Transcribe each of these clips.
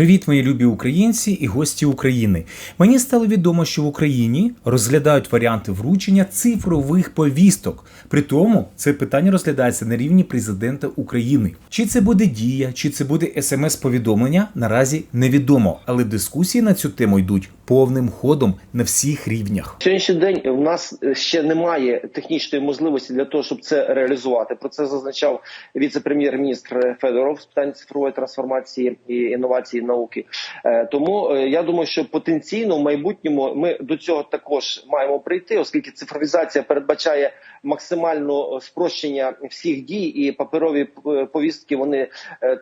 Привіт, мої любі українці і гості України. Мені стало відомо, що в Україні розглядають варіанти вручення цифрових повісток. При тому це питання розглядається на рівні президента України. Чи це буде дія, чи це буде смс-повідомлення, наразі невідомо, але дискусії на цю тему йдуть повним ходом на всіх рівнях. Сьогоднішній день в нас е, ще немає технічної можливості для того, щоб це реалізувати. Про це зазначав віце-прем'єр-міністр Федоров з питань цифрової трансформації і інновації науки. Е, Тому е, я думаю, що потенційно в майбутньому ми до цього також маємо прийти, оскільки цифровізація передбачає максимальне спрощення всіх дій, і паперові повістки вони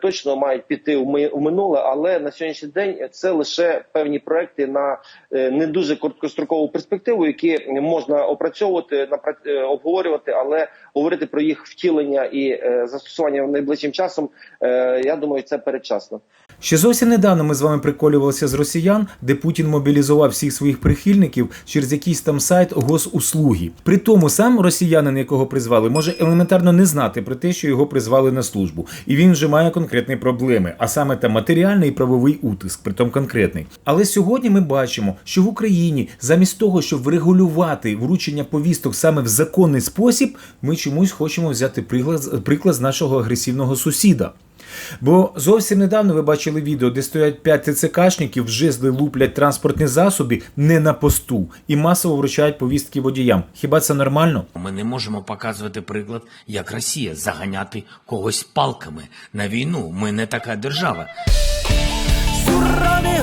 точно мають піти в ми- в минуле. Але на сьогоднішній день це лише певні проекти на не дуже короткострокову перспективу, які можна опрацьовувати, е, обговорювати, але говорити про їх втілення і е, застосування найближчим часом. е, Я думаю, це передчасно. Ще зовсім недавно ми з вами приколювалися з росіян, де Путін мобілізував всіх своїх прихильників через якийсь там сайт госуслуги. При тому сам росіянин, якого призвали, може елементарно не знати про те, що його призвали на службу, і він вже має конкретні проблеми, а саме там матеріальний і правовий утиск, притом конкретний. Але сьогодні ми бачимо, що в Україні замість того, щоб врегулювати вручення повісток саме в законний спосіб, ми чомусь хочемо взяти приклад, приклад з нашого агресивного сусіда. Бо зовсім недавно ви бачили відео, де стоять 5 ТЦКшників, жезли луплять транспортні засоби не на посту і масово вручають повістки водіям. Хіба це нормально? Ми не можемо показувати приклад, як Росія заганяти когось палками на війну. Ми не така держава. Сурові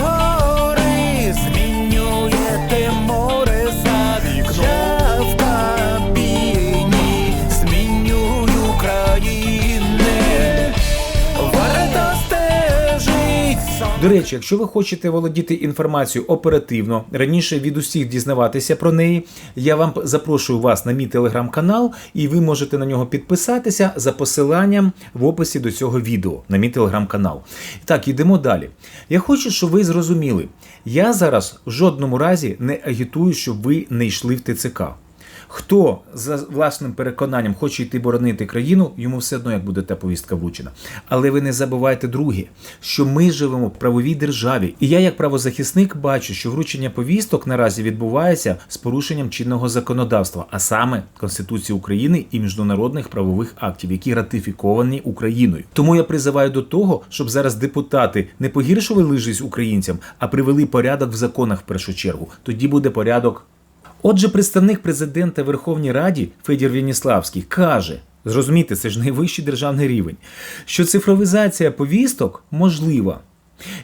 До речі, якщо ви хочете володіти інформацією оперативно, раніше від усіх дізнаватися про неї, я вам запрошую вас на мій телеграм-канал, і ви можете на нього підписатися за посиланням в описі до цього відео на мій телеграм-канал. Так, йдемо далі. Я хочу, щоб ви зрозуміли, я зараз в жодному разі не агітую, щоб ви не йшли в ТЦК. Хто за власним переконанням хоче йти боронити країну, йому все одно як буде та повістка вручена. Але ви не забувайте друге, що ми живемо в правовій державі, і я, як правозахисник, бачу, що вручення повісток наразі відбувається з порушенням чинного законодавства, а саме Конституції України і міжнародних правових актів, які ратифіковані Україною. Тому я призиваю до того, щоб зараз депутати не погіршували жизнь українцям, а привели порядок в законах в першу чергу. Тоді буде порядок Отже, представник президента Верховній Раді Федір Веніславський каже: зрозумійте, це ж найвищий державний рівень, що цифровізація повісток можлива.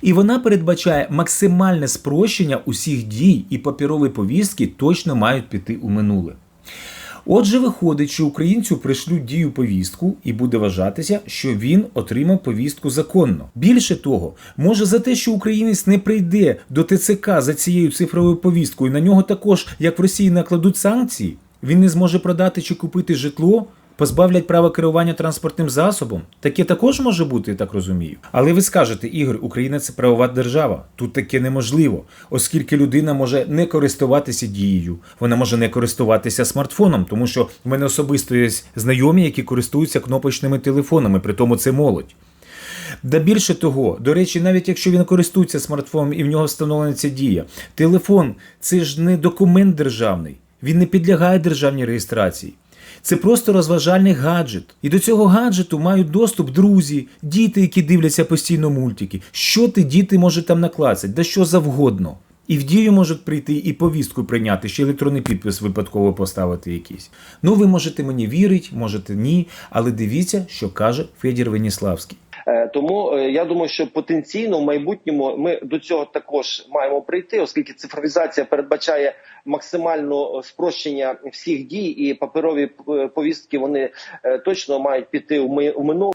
І вона передбачає максимальне спрощення усіх дій, і паперові повістки точно мають піти у минуле. Отже, виходить, що українцю пришлють дію повістку, і буде вважатися, що він отримав повістку законно. Більше того, може за те, що українець не прийде до ТЦК за цією цифровою повісткою, на нього також, як в Росії, накладуть санкції, він не зможе продати чи купити житло. Позбавлять права керування транспортним засобом. Таке також може бути, я так розумію. Але ви скажете, Ігор, Україна це правова держава. Тут таке неможливо, оскільки людина може не користуватися дією, вона може не користуватися смартфоном, тому що в мене особисто є знайомі, які користуються кнопочними телефонами, при тому це молодь. Да більше того, до речі, навіть якщо він користується смартфоном і в нього встановлена ця дія, телефон це ж не документ державний, він не підлягає державній реєстрації. Це просто розважальний гаджет. І до цього гаджету мають доступ друзі, діти, які дивляться постійно мультики. Що ти, діти, можуть там наклацати, да що завгодно. І в дію можуть прийти і повістку прийняти, ще електронний підпис випадково поставити якийсь. Ну, ви можете мені вірити, можете ні, але дивіться, що каже Федір Веніславський. Е, Тому е, я думаю, що потенційно в майбутньому ми до цього також маємо прийти, оскільки цифровізація передбачає максимальне спрощення всіх дій, і паперові е, повістки вони точно мають піти ми- минуле.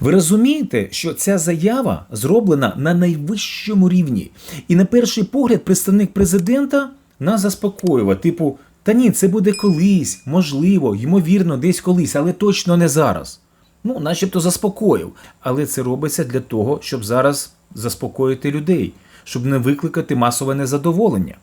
Ви розумієте, що ця заява зроблена на найвищому рівні. І на перший погляд представник президента нас заспокоює, типу, та ні, це буде колись, можливо, ймовірно, десь колись, але точно не зараз. Ну, начебто заспокоїв. Але це робиться для того, щоб зараз заспокоїти людей, щоб не викликати масове незадоволення.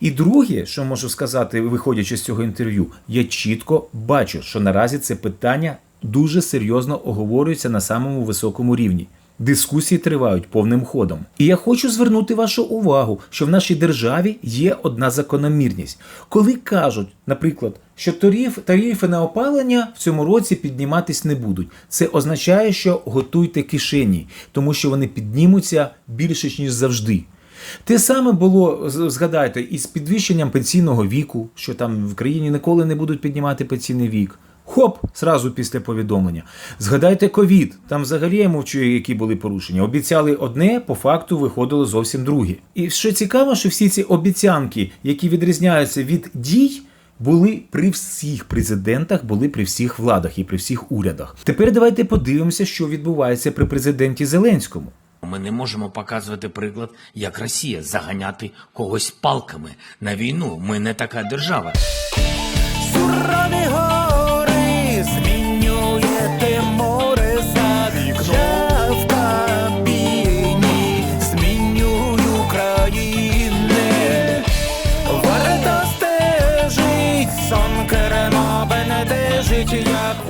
І друге, що можу сказати, виходячи з цього інтерв'ю, я чітко бачу, що наразі це питання дуже серйозно оговорюється на самому високому рівні. Дискусії тривають повним ходом. І я хочу звернути вашу увагу, що в нашій державі є одна закономірність. Коли кажуть, наприклад, що тариф, тарифи на опалення в цьому році підніматись не будуть, це означає, що готуйте кишені, тому що вони піднімуться більше ніж завжди. Те саме було, згадайте, із підвищенням пенсійного віку, що там в країні ніколи не будуть піднімати пенсійний вік. Хоп, зразу після повідомлення. Згадайте ковід, там взагалі я мовчу, які були порушення. Обіцяли одне, по факту виходило зовсім друге. І що цікаво, що всі ці обіцянки, які відрізняються від дій, були при всіх президентах, були при всіх владах і при всіх урядах. Тепер давайте подивимося, що відбувається при президенті Зеленському. Ми не можемо показувати приклад, як Росія заганяти когось палками на війну. Ми не така держава. Сурові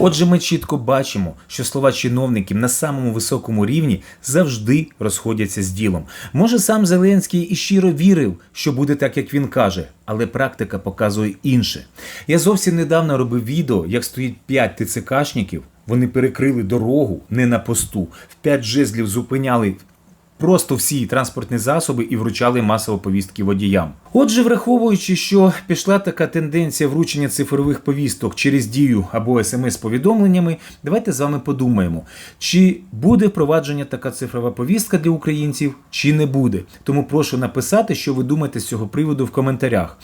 Отже, ми чітко бачимо, що слова чиновників на самому високому рівні завжди розходяться з ділом. Може, сам Зеленський і щиро вірив, що буде так, як він каже, але практика показує інше. Я зовсім недавно робив відео, як стоїть 5 ТЦКшників. Вони перекрили дорогу не на посту, в 5 жезлів зупиняли просто всі транспортні засоби і вручали масово повістки водіям. Отже, враховуючи, що пішла така тенденція вручення цифрових повісток через дію або смс-повідомленнями, давайте з вами подумаємо, чи буде впровадження така цифрова повістка для українців, чи не буде. Тому прошу написати, що ви думаєте з цього приводу в коментарях.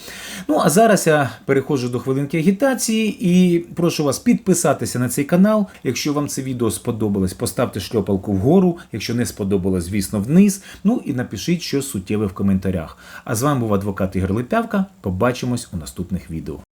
Ну а зараз я переходжу до хвилинки агітації і прошу вас підписатися на цей канал. Якщо вам це відео сподобалось, поставте шльопалку вгору. Якщо не сподобалось, звісно, вниз. Ну і напишіть щось суттєве в коментарях. А з вами був адвокат Ігор Липявка. Побачимось у наступних відео.